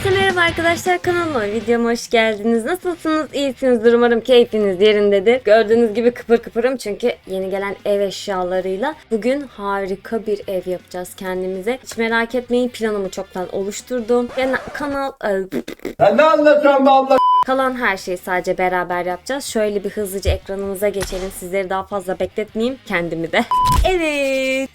Herkese merhaba arkadaşlar kanalıma videoma hoş geldiniz. Nasılsınız? İyisinizdir umarım keyfiniz yerindedir. Gördüğünüz gibi kıpır kıpırım çünkü yeni gelen ev eşyalarıyla bugün harika bir ev yapacağız kendimize. Hiç merak etmeyin planımı çoktan oluşturdum. Yani kanal Ya ne anlatıyorsun be abla? Kalan her şeyi sadece beraber yapacağız. Şöyle bir hızlıca ekranımıza geçelim. Sizleri daha fazla bekletmeyeyim. Kendimi de. Evet.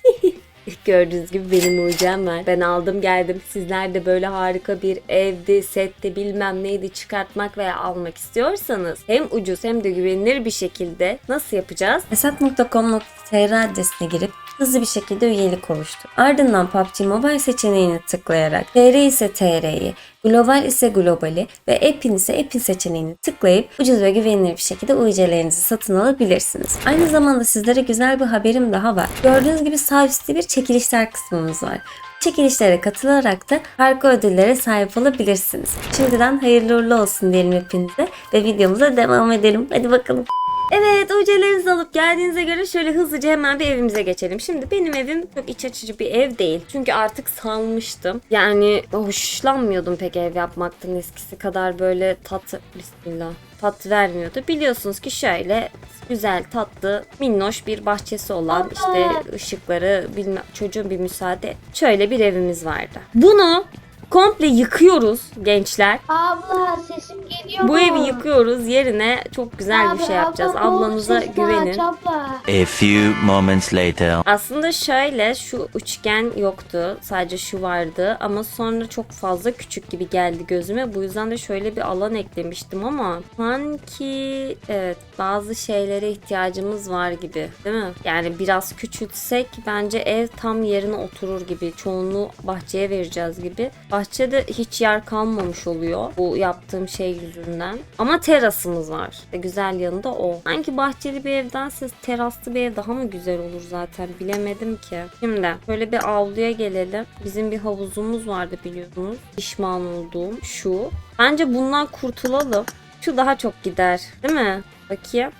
Gördüğünüz gibi benim mucizem var. Ben aldım geldim. Sizler de böyle harika bir evde, sette bilmem neydi çıkartmak veya almak istiyorsanız hem ucuz hem de güvenilir bir şekilde nasıl yapacağız? Hesap.com.tr adresine girip hızlı bir şekilde üyelik oluştur. Ardından PUBG Mobile seçeneğini tıklayarak TR ise TR'yi, Global ise globali ve App'in ise App'in seçeneğini tıklayıp ucuz ve güvenilir bir şekilde UC'lerinizi satın alabilirsiniz. Aynı zamanda sizlere güzel bir haberim daha var. Gördüğünüz gibi sağ üstte bir çekilişler kısmımız var. Çekilişlere katılarak da harika ödüllere sahip olabilirsiniz. Şimdiden hayırlı uğurlu olsun diyelim hepinize ve videomuza devam edelim. Hadi bakalım. Evet ucelerinizi alıp geldiğinize göre şöyle hızlıca hemen bir evimize geçelim. Şimdi benim evim çok iç açıcı bir ev değil. Çünkü artık salmıştım. Yani hoşlanmıyordum pek ev yapmaktan eskisi kadar böyle tat... Bismillah. Tat vermiyordu. Biliyorsunuz ki şöyle güzel tatlı minnoş bir bahçesi olan işte ışıkları bilmem çocuğun bir müsaade şöyle bir evimiz vardı. Bunu komple yıkıyoruz gençler. Abla sesim geliyor Bu evi yıkıyoruz. Yerine çok güzel bir Abi, şey yapacağız. abla, Ablanıza güvenin. abla. A few moments later. Aslında şöyle şu üçgen yoktu. Sadece şu vardı ama sonra çok fazla küçük gibi geldi gözüme. Bu yüzden de şöyle bir alan eklemiştim ama sanki evet bazı şeylere ihtiyacımız var gibi değil mi? Yani biraz küçültsek bence ev tam yerine oturur gibi. Çoğunluğu bahçeye vereceğiz gibi. Bahçede hiç yer kalmamış oluyor bu yaptığım şey yüzünden. Ama terasımız var. E, güzel yanı da o. Sanki bahçeli bir evdense teraslı bir ev daha mı güzel olur zaten bilemedim ki. Şimdi böyle bir avluya gelelim. Bizim bir havuzumuz vardı biliyorsunuz. Pişman olduğum şu. Bence bundan kurtulalım. Şu daha çok gider. Değil mi? Bakayım.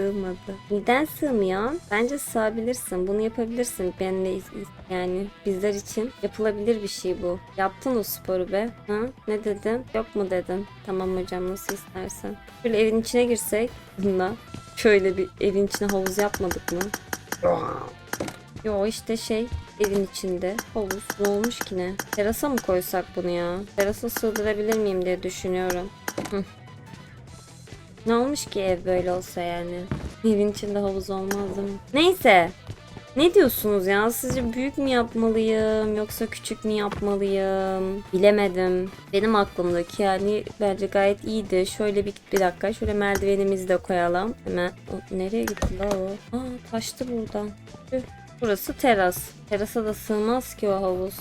Sığmadı. Neden sığmıyor? Bence sığabilirsin. Bunu yapabilirsin. Benle yani bizler için yapılabilir bir şey bu. Yaptın o sporu be. Ha? Ne dedin? Yok mu dedin? Tamam hocam nasıl istersen. Şöyle evin içine girsek bununla. Şöyle bir evin içine havuz yapmadık mı? Yo işte şey evin içinde havuz ne olmuş ki ne? Terasa mı koysak bunu ya? Terasa sığdırabilir miyim diye düşünüyorum. Hı. Ne olmuş ki ev böyle olsa yani? Evin içinde havuz olmaz değil mi? Neyse. Ne diyorsunuz ya? Sizce büyük mü yapmalıyım yoksa küçük mü yapmalıyım? Bilemedim. Benim aklımdaki yani bence gayet iyiydi. Şöyle bir, bir dakika şöyle merdivenimizi de koyalım. Hemen o, nereye gitti la o? Aa taştı buradan. Burası teras. Terasa da sığmaz ki o havuz.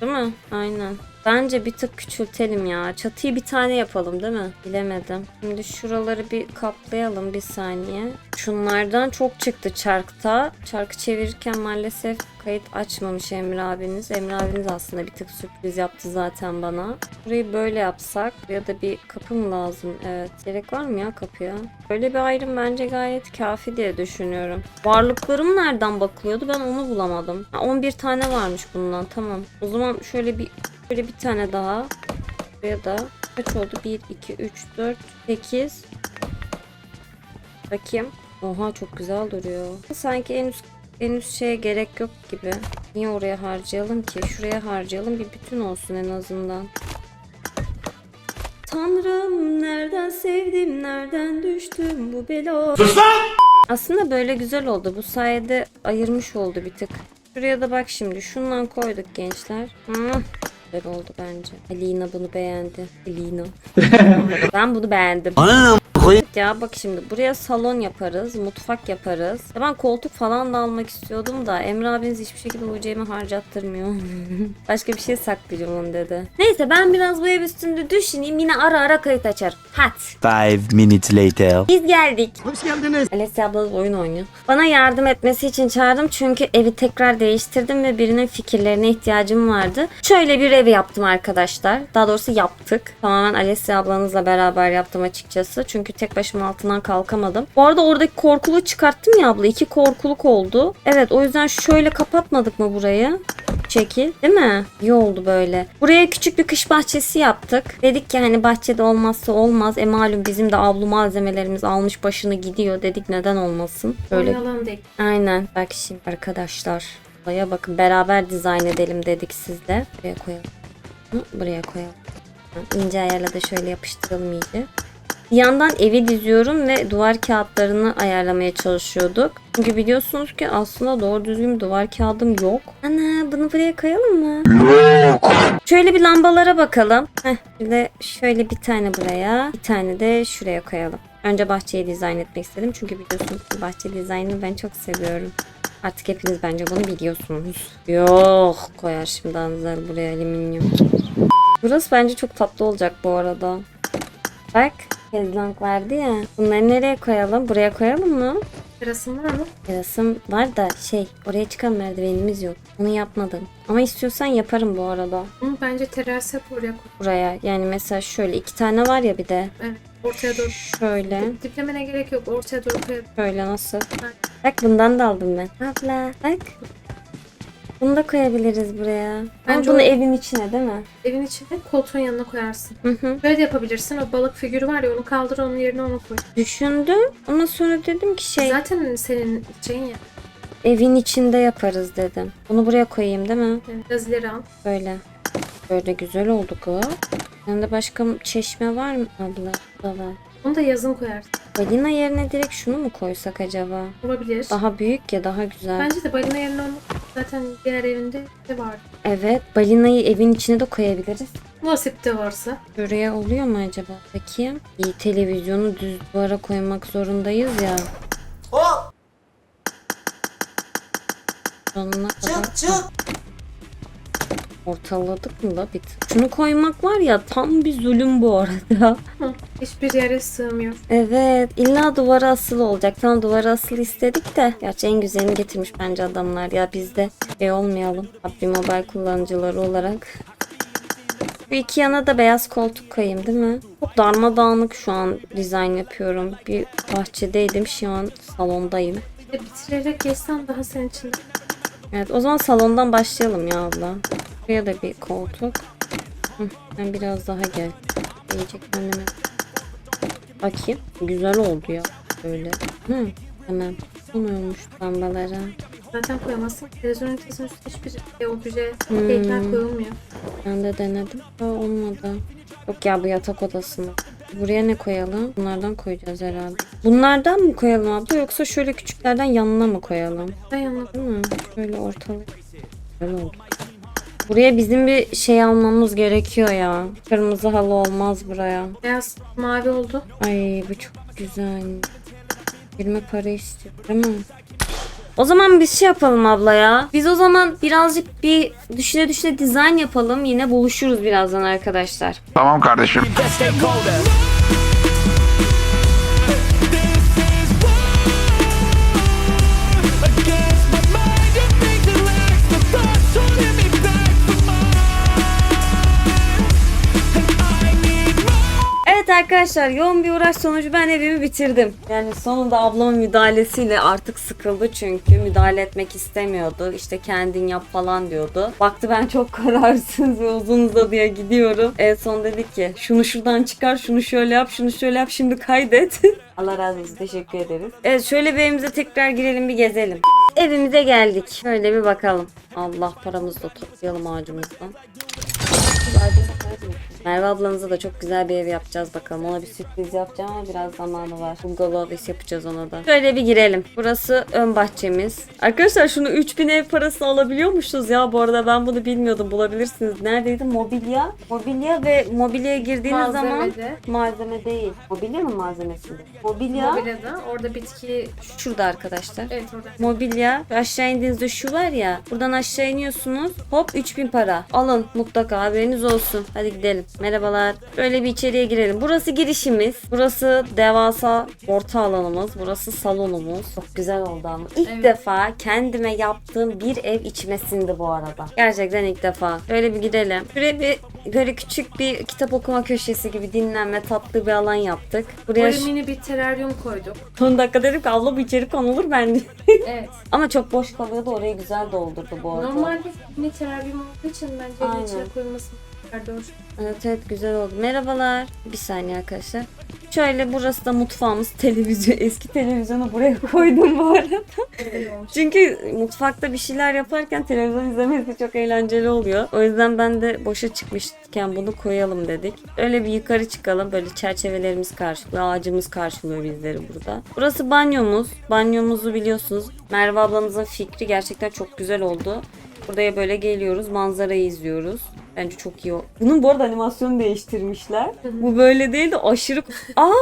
Değil mi? Aynen. Bence bir tık küçültelim ya. Çatıyı bir tane yapalım değil mi? Bilemedim. Şimdi şuraları bir kaplayalım bir saniye. Şunlardan çok çıktı çarkta. Çarkı çevirirken maalesef kayıt açmamış Emre abiniz. Emre abiniz aslında bir tık sürpriz yaptı zaten bana. Burayı böyle yapsak ya da bir kapı mı lazım? Evet. Gerek var mı ya kapıya? Böyle bir ayrım bence gayet kafi diye düşünüyorum. Varlıklarım nereden bakılıyordu? Ben onu bulamadım. Ha, 11 tane varmış bundan. Tamam. O zaman şöyle bir Böyle bir tane daha. Buraya da kaç oldu? 1, 2, 3, 4, 8. Bakayım. Oha çok güzel duruyor. Sanki en üst en üst şeye gerek yok gibi. Niye oraya harcayalım ki? Şuraya harcayalım bir bütün olsun en azından. Tanrım nereden sevdim nereden düştüm bu bela. Aslında böyle güzel oldu. Bu sayede ayırmış oldu bir tık. Şuraya da bak şimdi. Şundan koyduk gençler. Hmm. Güzel oldu bence. Alina bunu beğendi. Alina. ben bunu beğendim. Ya bak şimdi buraya salon yaparız, mutfak yaparız. Ya ben koltuk falan da almak istiyordum da Emre abiniz hiçbir şekilde UC'mi harcattırmıyor. Başka bir şey saklayacağım onu dedi. Neyse ben biraz bu ev üstünde düşüneyim yine ara ara kayıt açarım. Hadi. Five minutes later. Biz geldik. Hoş geldiniz. Alessia abla oyun oynuyor. Bana yardım etmesi için çağırdım çünkü evi tekrar değiştirdim ve birinin fikirlerine ihtiyacım vardı. Şöyle bir ev yaptım arkadaşlar. Daha doğrusu yaptık. Tamamen Alessia ablanızla beraber yaptım açıkçası. Çünkü tek başıma başımın altından kalkamadım. Bu arada oradaki korkulu çıkarttım ya abla. iki korkuluk oldu. Evet o yüzden şöyle kapatmadık mı burayı? Şekil değil mi? İyi oldu böyle. Buraya küçük bir kış bahçesi yaptık. Dedik ki hani bahçede olmazsa olmaz. E malum bizim de avlu malzemelerimiz almış başını gidiyor. Dedik neden olmasın. Böyle. Aynen. Bak şimdi arkadaşlar. Buraya bakın beraber dizayn edelim dedik sizde. Buraya koyalım. Buraya koyalım. İnce ayarla da şöyle yapıştıralım iyice. Bir yandan evi diziyorum ve duvar kağıtlarını ayarlamaya çalışıyorduk. Çünkü biliyorsunuz ki aslında doğru düzgün duvar kağıdım yok. Ana bunu buraya koyalım mı? Yok. Şöyle bir lambalara bakalım. Heh, bir de şöyle bir tane buraya, bir tane de şuraya koyalım. Önce bahçeyi dizayn etmek istedim. Çünkü biliyorsunuz ki bahçe dizaynını ben çok seviyorum. Artık hepiniz bence bunu biliyorsunuz. Yok koyar şimdi Anzel buraya alüminyum. Burası bence çok tatlı olacak bu arada. Bak Kezbank vardı ya. Bunları nereye koyalım? Buraya koyalım mı? Terasın var mı? Terasım var da şey oraya çıkan merdivenimiz yok. Onu yapmadım. Ama istiyorsan yaparım bu arada. Hı, bence teras hep oraya koy. Buraya yani mesela şöyle iki tane var ya bir de. Evet. Ortaya doğru. Şöyle. Diplemene gerek yok. Ortaya doğru koy. Şöyle nasıl? Aynen. Bak bundan da aldım ben. Abla bak. Bunu da koyabiliriz buraya. Ama Bence bunu o- evin içine değil mi? Evin içine koltuğun yanına koyarsın. Hı hı. Böyle de yapabilirsin. O balık figürü var ya onu kaldır onun yerine onu koy. Düşündüm ama sonra dedim ki şey Zaten senin şeyin ya. evin içinde yaparız dedim. Bunu buraya koyayım değil mi? Yani biraz ileri al. Böyle. Böyle güzel oldu bu. Yanında başka çeşme var mı abla? Da var. Onu da yazın koyarsın. Balina yerine direkt şunu mu koysak acaba? Olabilir. Daha büyük ya daha güzel. Bence de balina yerine onu zaten diğer evinde de var. Evet balinayı evin içine de koyabiliriz. Nasip de varsa. Şuraya oluyor mu acaba? Bakayım. İyi televizyonu düz duvara koymak zorundayız ya. Sonuna kadar. Çık çık. Ortaladık mı la bir tık? Şunu koymak var ya tam bir zulüm bu arada. Hı, hiçbir yere sığmıyor. Evet illa duvara asılı olacak. Tam duvara asılı istedik de. Gerçi en güzelini getirmiş bence adamlar ya biz de şey olmayalım. PUBG Mobile kullanıcıları olarak. Bu iki yana da beyaz koltuk koyayım değil mi? Çok darmadağınık şu an dizayn yapıyorum. Bir bahçedeydim şu an salondayım. Bir de bitirerek geçsen daha senin için. Evet o zaman salondan başlayalım ya abla. Buraya da bir koltuk. Hı, ben biraz daha gel. İyice kendime. Bakayım. Güzel oldu ya. Böyle. Hı, tamam. Son olmuş lambalara. Zaten koyamazsın. Televizyon ünitesinin üstüne hiçbir obje, Hmm. heykel koyulmuyor. Ben de denedim. Ha, olmadı. Yok ya bu yatak odasına. Buraya ne koyalım? Bunlardan koyacağız herhalde. Bunlardan mı koyalım abla yoksa şöyle küçüklerden yanına mı koyalım? Ben yanına Değil mi? Şöyle ortalık. Güzel oldu. Buraya bizim bir şey almamız gerekiyor ya. Kırmızı halı olmaz buraya. beyaz mavi oldu. Ay bu çok güzel. Bilme para istiyor değil mi? O zaman bir şey yapalım abla ya. Biz o zaman birazcık bir düşüne düşüne dizayn yapalım. Yine buluşuruz birazdan arkadaşlar. Tamam kardeşim. Arkadaşlar yoğun bir uğraş sonucu ben evimi bitirdim. Yani sonunda ablamın müdahalesiyle artık sıkıldı çünkü müdahale etmek istemiyordu. İşte kendin yap falan diyordu. Baktı ben çok kararsız ve uzun uzadıya gidiyorum. En son dedi ki şunu şuradan çıkar, şunu şöyle yap, şunu şöyle yap, şimdi kaydet. Allah razı olsun teşekkür ederiz. Evet şöyle bir evimize tekrar girelim bir gezelim. Evimize geldik. Şöyle bir bakalım. Allah paramızı da toplayalım ağacımızdan. Merve ablanıza da çok güzel bir ev yapacağız bakalım. Ona bir sürpriz yapacağım ama biraz zamanı var. Bungalow iş yapacağız ona da. Şöyle bir girelim. Burası ön bahçemiz. Arkadaşlar şunu 3000 ev parası alabiliyormuşuz ya. Bu arada ben bunu bilmiyordum. Bulabilirsiniz. Neredeydi? Mobilya. Mobilya ve mobilyaya girdiğiniz zaman Malzemede. malzeme değil. Mobilya mı malzemesinde? Mobilya. Mobilyada. Orada bitki. Şurada arkadaşlar. Evet orada. Mobilya. Aşağı indiğinizde şu var ya. Buradan aşağı iniyorsunuz. Hop 3000 para. Alın mutlaka haberiniz olsun. Hadi gidelim. Merhabalar. Böyle bir içeriye girelim. Burası girişimiz. Burası devasa orta alanımız. Burası salonumuz. Çok güzel oldu ama. İlk Evet. defa kendime yaptığım bir ev içmesindi bu arada. Gerçekten ilk defa. Böyle bir gidelim. Şuraya bir böyle küçük bir kitap okuma köşesi gibi dinlenme tatlı bir alan yaptık. Buraya şu- mini bir teraryum koyduk. son dakika dedim ki abla bu içeri konulur bence. Evet. Ama çok boş kalıyordu orayı güzel doldurdu bu arada. Normalde mini teraryum olduğu için bence Aynen. içine koyulması hoş. Evet evet güzel oldu. Merhabalar. Bir saniye arkadaşlar. Şöyle burası da mutfağımız. Televizyon. Eski televizyonu buraya koydum bu arada. Çünkü mutfakta bir şeyler yaparken televizyon izlemesi çok eğlenceli oluyor. O yüzden ben de boşa çıkmışken bunu koyalım dedik. Öyle bir yukarı çıkalım. Böyle çerçevelerimiz karşılıyor. Ağacımız karşılıyor bizleri burada. Burası banyomuz. Banyomuzu biliyorsunuz. Merve ablamızın fikri gerçekten çok güzel oldu. Buraya böyle geliyoruz. Manzarayı izliyoruz. Bence çok iyi o. Bunun bu arada animasyonu değiştirmişler. Bu böyle değil de aşırı... Aa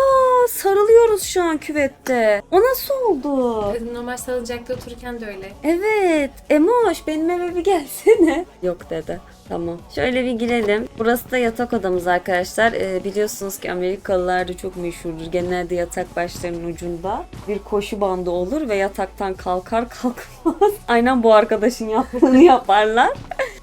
sarılıyoruz şu an küvette. O nasıl oldu? Normal salıncakta otururken de öyle. Evet. Emoş benim eve bir gelsene. Yok dedi. Tamam. Şöyle bir girelim. Burası da yatak odamız arkadaşlar. Ee, biliyorsunuz ki Amerikalılar da çok meşhurdur. Genelde yatak başlarının ucunda bir koşu bandı olur ve yataktan kalkar kalkmaz. Aynen bu arkadaşın yaptığını yaparlar.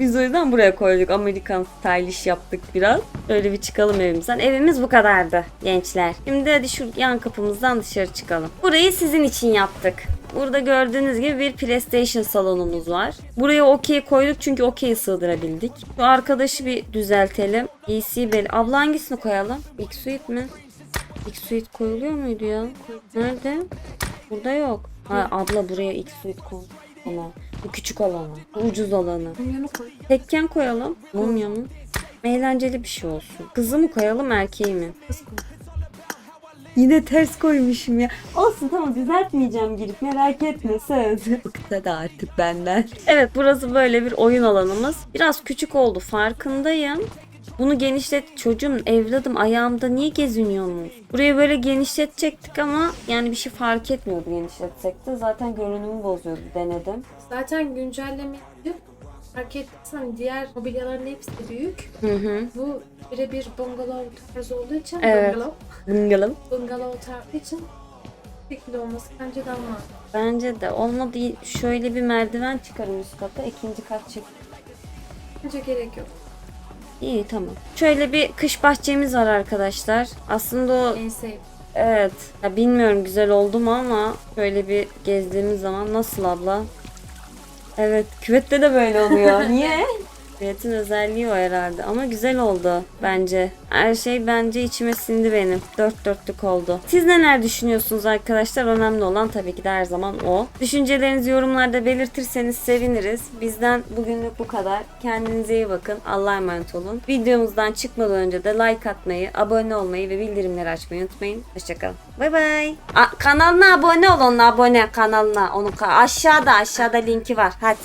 Biz o yüzden buraya koyduk. Amerikan stylish yaptık biraz. Öyle bir çıkalım evimizden. Evimiz bu kadardı gençler. Şimdi hadi şu yan kapımızdan dışarı çıkalım. Burayı sizin için yaptık. Burada gördüğünüz gibi bir PlayStation salonumuz var. Buraya okey koyduk çünkü okey sığdırabildik. Şu arkadaşı bir düzeltelim. PC bel. Abla hangisini koyalım? Big Suite mi? Big Suite koyuluyor muydu ya? Nerede? Burada yok. Ha, abla buraya X Suite koy. Tamam. Bu küçük olanı. Bu ucuz olanı. Mumyanı koy. Tekken koyalım. Mumya mı? Eğlenceli bir şey olsun. Kızı mı koyalım erkeği mi? Kız koy. Yine ters koymuşum ya. Olsun tamam düzeltmeyeceğim girip merak etme söz. Bıktı da artık benden. Evet burası böyle bir oyun alanımız. Biraz küçük oldu farkındayım. Bunu genişlet çocuğum evladım ayağımda niye geziniyorsunuz? Burayı böyle genişletecektik ama yani bir şey fark etmiyordu genişletsek de. Zaten görünümü bozuyordu denedim. Zaten güncelleme yapıp fark ettiysen diğer mobilyaların hepsi büyük. Hı hı. Bu birebir bungalov tarzı olduğu için Evet. bungalov, Bungalım. bungalov tarzı için şekilde olması bence daha mantıklı. Bence de olmadı şöyle bir merdiven çıkarım üst kata ikinci kat çek. Bence gerek yok. İyi tamam. Şöyle bir kış bahçemiz var arkadaşlar. Aslında o En sevdiğim. evet ya bilmiyorum güzel oldu mu ama şöyle bir gezdiğimiz zaman nasıl abla? Evet küvette de böyle oluyor. Niye? Küvetin özelliği o herhalde ama güzel oldu bence. Her şey bence içime sindi benim. Dört dörtlük oldu. Siz neler düşünüyorsunuz arkadaşlar? Önemli olan tabii ki de her zaman o. Düşüncelerinizi yorumlarda belirtirseniz seviniriz. Bizden bugünlük bu kadar. Kendinize iyi bakın. Allah'a emanet olun. Videomuzdan çıkmadan önce de like atmayı, abone olmayı ve bildirimleri açmayı unutmayın. Hoşçakalın. Bay bay. Kanalına abone olun abone kanalına. Onu ka- aşağıda aşağıda linki var. Hadi.